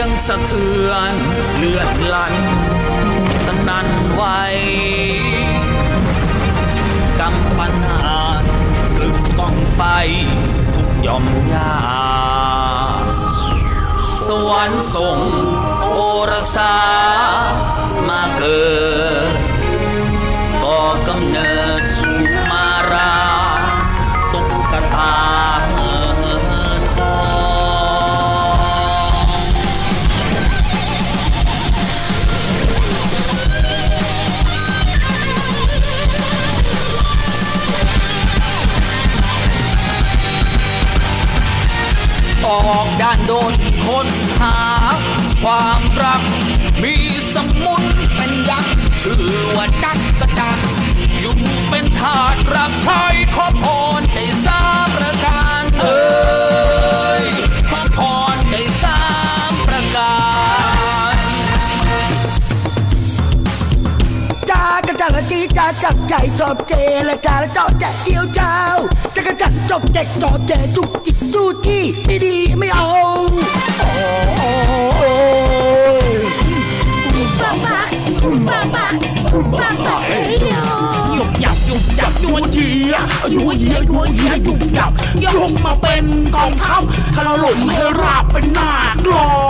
ยงสะเทือนเลือดลันสนั่นไหวกำปันหาลึกต้องไปทุกย่อมยาสวรรค์ส่งโอรสา ออกด้านโดนค้นหา ความรัก มีสมุนเป็นยักษ์ชื่อว่าจักรจันทร์อยู่เป็นทาสรับใช้ จากระจันละจีจ้าจับใจชอบเจละจาละเจ้าแจกเจียวเจ้าจักรจันจบเด็กจอบแจจุกจิกจู้จี้ไม่ดีไม่เอาโอ้ย Papa, papa, papa, yo. ยุบยับยุบยับยัวเยียยัวเยียยัวเยียยุบยับยุบมาเป็นกองทัพถ้าเราหลุมให้ราบเป็นหน้ากลอง